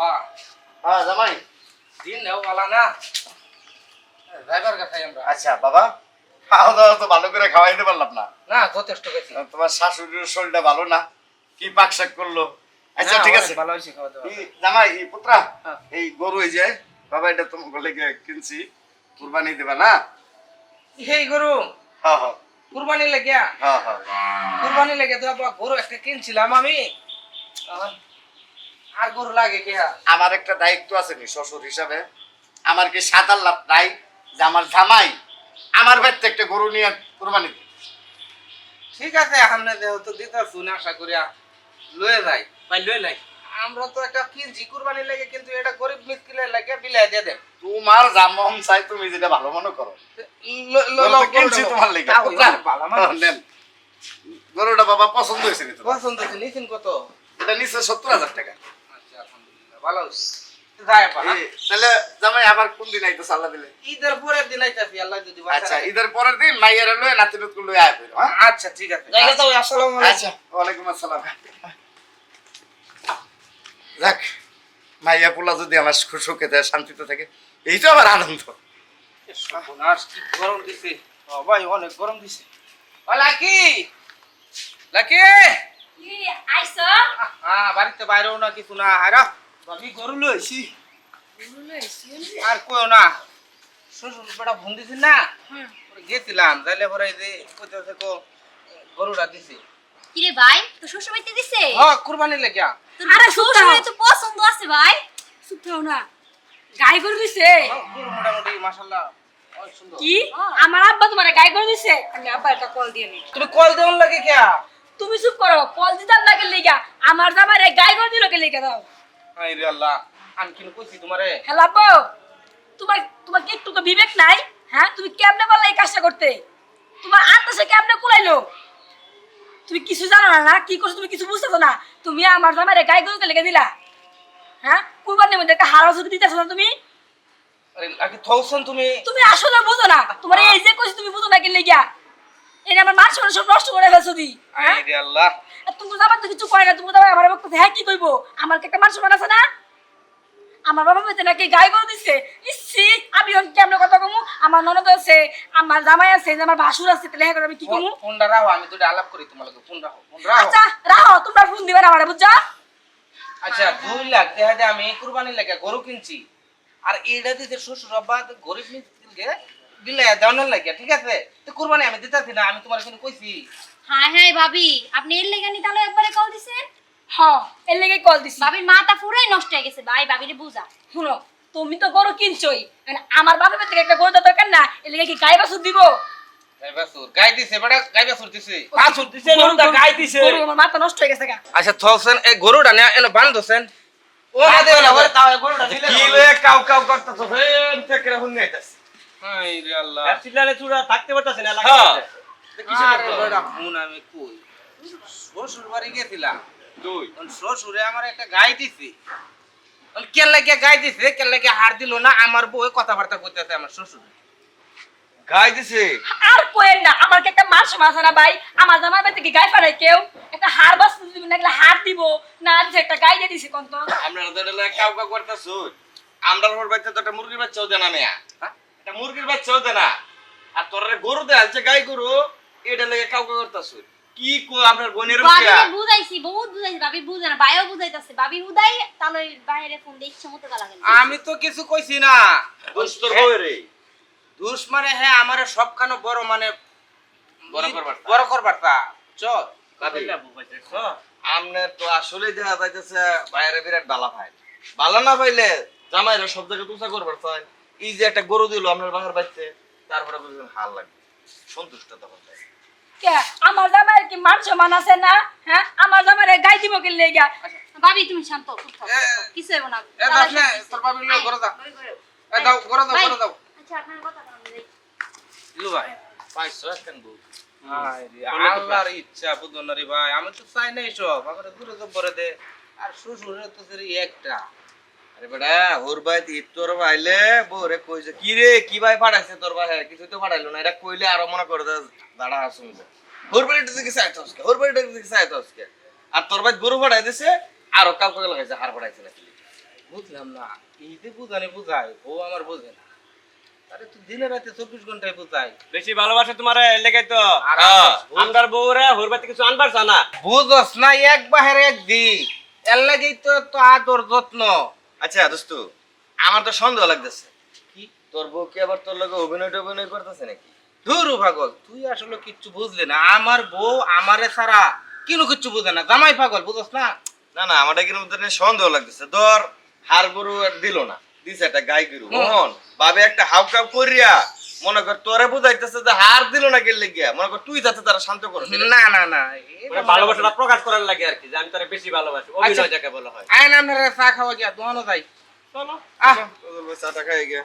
বা। হ্যাঁ জামাই। দিন নেও বলা না। ড্রাইভার খাই আমরা। আচ্ছা বাবা। খাওয়া দাওয়া তো ভালো করে খাওয়াইতে পারলাম না। না যথেষ্ট গেছি তোমার শাশুড়ির শরীরটা ভালো না। কি পাক শাক করল? আচ্ছা ঠিক আছে। ভালো হয়েছে খাওয়া দাওয়া। জামাই এই পুত্রা হ্যাঁ। এই গরু এই যে বাবা এটা তোমাকে লেগে কিনছি। কুরবানি দেবা না? এই গরু হ্যাঁ হ্যাঁ। কুরবানি লেগিয়া হ্যাঁ হ্যাঁ। কুরবানি লেগে তো গরু একটা কিনছিলাম আমি। আর- আর গরু লাগে কে আমার একটা দায়িত্ব আছে নি শ্বশুর হিসাবে। আমার কি সাঁতার লাভ নাই যে আমার জামাই আমার বাড়িতে একটা গরু নিয়ে কুরবানি দিবে। ঠিক আছে আমরা যেহেতু দিতে শুনে আশা করিয়া লয়ে যাই। ভাই লয়ে লাই আমরা তো একটা কিনছি কুরবানি লেগে কিন্তু এটা গরিব মিসকিনের লাগে বিলাই দিয়ে দেন। তোমার জামন চাই তুমি যেটা ভালো মনে করো। কিনছি তোমার লেগে। ভালো মানুষ। হ্যাঁ, নেন। গরুটা বাবা পছন্দ হয়েছে? পছন্দ হয়েছে নিছেন কত? এটা নিচ্ছে সত্তর হাজার টাকা। ভালো হ্যাঁ? এই, তাহলে জামাই আবার কোন দিন আইতো সাল্লা দিলে? ঈদের পরের দিন আইতাছি আল্লাহ যদি আচ্ছা ঈদের পরের দিন মাইয়ার লয়ে নাতি নতুন লয়ে আয় হ্যাঁ? আচ্ছা ঠিক আছে। জায়গা তো আসসালামু আলাইকুম। আচ্ছা ওয়ালাইকুম আসসালাম। যাক মাইয়া পোলা যদি আমার সুখে থাকে শান্তিতে থাকে এই তো আমার আনন্দ গরম দিছে। ভাই অনেক গরম দিছে। ও লাকি লাকি! কি আইছো? হ্যাঁ বাড়িতে বাইরেও না কিছু না হারা আমি গরু লইছি আর কইও না শ্বশুর বেটা ফোন দিছি না গেছিলাম তাইলে পরে এই যে কইতেছে কো গরুটা দিছে। কিরে ভাই তো শ্বশুর বাড়িতে দিছে? হ্যাঁ কুরবানি লেগিয়া। আরে শ্বশুর বাড়িতে পছন্দ আছে ভাই। সুখাও না। গাই গরু দিছে? হ্যাঁ, মোটামুটি মাশাআল্লাহ কি? আমার আব্বা তোমার গাই গরু দিছে? আমি আব্বা একটা কল দিয়ে নি তুমি কল দেউন লাগে কিয়া? তুমি চুপ করো কল দিতাম না গেলে গা আমার জামারে গাই গরু দিল গেলে গা দাও। হাই রে আল্লাহ। আমি কইছি তোমারে। হ্যালো আব্বু তোমার তোমার কি একটু বিবেক নাই? হ্যাঁ তুমি কেমনে বললে এই কাজটা করতে? তোমার আত্মসে কেমনে কুলাইলো? তুমি কিছু জানো না না? কি করছ তুমি কিছু বুঝতেছো না? তুমি আমার জামারে গাই গরু লেগে দিলা। হ্যাঁ কুরবানির মধ্যে একটা হারা যদি দিতেছো না তুমি? আরে থৌসন তুমি। তুমি আসলে বুঝো না। তোমার এই যে কইছি তুমি বুঝো না কি লেগিয়া এটা সব নষ্ট করে ফেলছো দি হ্যাঁ? আল্লাহ। আর তুমি তো আমার তো কিছু কয় না তুমি তো আমার বক্তব্য হ্যাঁ কি কইবো? আমার কি একটা মান আছে না? আমার বাবা মেতে নাকি গাই করে দিচ্ছে ইসি আমি এখন কেমন কথা কমু? আমার ননদ আছে আমার জামাই আছে আমার ভাসুর আছে তাহলে হ্যাঁ আমি কি কমু? ফোন- ফোনটা রাখো আমি দুটো আলাপ করি তোমার লগে ফোন রাখো ফোন রাখো। আচ্ছা রাহো তোমরা ফোন দিবে আমার বুঝছ? আচ্ছা দুই লাখ দেখা যায় আমি কুরবানি লেগে গরু কিনছি। আর এইটা দিতে শ্বশুর আব্বা তো গরিব মিসকিনকে দিলে দেওয়ানোর লাগে ঠিক আছে? তো কুরবানি আমি দিতেছি না আমি তোমার কিন্তু কইছি। হ্যাঁ হ্যাঁ ভাবি আপনি এর লেগে নি তাহলে একবারে কল দিছেন? হ্যাঁ এর লেগে কল দিছি। ভাবির মাথা পুরাই নষ্ট হয়ে গেছে ভাই ভাবিরে বুঝা। শুনো তুমি তো গরু কিনছই মানে আমার বাপের থেকে একটা গরু দরকার না এর লেগে কি গাই বাছুর দিব? গাই বাছুর দিছে বেটা গাই বাছুর দিছে। বাছুর দিছে, নন্দা গাই দিছে। গরু আমার মাথা নষ্ট হয়ে গেছে আচ্ছা থলছেন এই গরুটা নিয়ে এনে বান ও না দে না ওরে তাও গরুটা দিলে কি কাউ কাউ করতেছ? হেন থেকে হুন নাইতাস হাই রে আল্লাহ। চুরা থাকতে পারতাছ না হ্যাঁ। আমি কই? শ্বশুর বাড়ি গেছিলাম। দুই। ওন শ্বশুরে আমার একটা গাই দিছে। ওন কেন লাগে গাই দিছে? কেন লাগে হার দিল না? আমার বউ কথাবার্তা কইতেছে আমার শ্বশুর। গাই দিছে? আর কোয়েন না আমার কি একটা মাস মাসে না ভাই? আমার জামাই বাড়িতে কি গাই পারে কেউ? একটা হার বাস দিবি না গেলে হার দিব। না যে একটা গাই দিয়ে দিছে কোন তো আমরা তো কাউ কাউ করতেছ। আমরা ওর বাচ্চা তো একটা মুরগির বাচ্চাও দেনা মেয়া হ্যাঁ? একটা মুরগির বাচ্চাও আর তোর গরু দে আছে গাই গরু এটা লগে কাউ কাউ করতেছ? কি কো আপনার বোনের বুঝাইছি বহুত বুঝাইছি ভাবি বুঝে না ভাইও বুঝাইতাছে। ভাবি উদাই তাহলে বাইরে ফোন মতো গালা আমি তো কিছু কইছি না। দোষ তোর বউ রে দুষ মানে হ্যাঁ আমার সবখানে বড় মানে বড় করবার তা। বড় করবার তা। চল। আমনে তো আসলে দেখা যাইতেছে বাইরে বিরাট বালা ভাই। বালা না পাইলে জামাইরা সব জায়গায় তুষা করবার চাই এই যে একটা গরু দিল আপনার বাহার বাচ্চে তারপরে বুঝলেন হাল লাগবে সন্তুষ্ট তখন কে? আমার জামাই কি মান সম্মান আছে না? হ্যাঁ? আমার জামাই গাই দিব কি লেগা? ভাবি তুমি শান্ত চুপ থাকো, কিছু হবে না। এ তোর ঘরে দাও এ দাও ঘরে দাও ঘরে দাও আচ্ছা আপনার কথা ইলু ভাই পাইছো একখান বউ। আল্লাহর ইচ্ছা বুঝো না রে ভাই আমি তো চাই না এসব আমার দূরে তো পরে দে। আর শ্বশুরের তো সেরি একটা। আরে বেটা হোর ভাই ঈদ তোর ভাইলে বউরে কইছে কি রে কি ভাই পাঠাইছে তোর ভাই কিছু তো পাঠাইলো না এটা কইলে আরও মনে করে দে, দাঁড়া আসুন হোর বাড়িটা দিকে চাইতো আজকে হোর বাড়িটা দিকে চাইতো আজকে আর তোর ভাই গরু পাঠাই দিছে আরও কাউকে লাগাইছে হার পাঠাইছে নাকি? বুঝলাম না যে বুঝানি বুঝায় ও আমার বোঝে না। আরে তুই দিনে রাতে চব্বিশ ঘন্টায় বুঝাই। বেশি ভালোবাসে তোমার লেগে তো। আমার- বউরা হরবাতে কিছু আনবার না বুঝস না এক বাহের এক দি। এর লাগেই তো তো আদর যত্ন। আচ্ছা দোস্ত আমার তো সন্দেহ লাগতেছে। কি? তোর বউ কি আবার তোর লগে অভিনয় টভিনয় করতেছে নাকি? ধুরু পাগল তুই আসলে কিচ্ছু বুঝলি না। আমার বউ আমারে ছাড়া কিনু কিচ্ছু বুঝে না? জামাই পাগল বুঝস না? না না আমার কিন্তু সন্দেহ লাগতেছে। ধর হার গরু দিল না দিছে একটা গাই গরু। মোহন বাবে একটা হাউ কাউ করিয়া মনে কর তোরে বুঝাইতেছে যে হার দিল না গেলে গিয়া। মনে কর তুই যাতে তারা শান্ত করো না না না মানে ভালোবাসাটা প্রকাশ করার লাগে আর কি যে আমি তারা বেশি ভালোবাসি অভিনয় যাকে বলা হয়। আয় না আপনারা চা খাওয়া গিয়া দোকানও যাই। চলো। আহ। চা টা খাই গিয়া।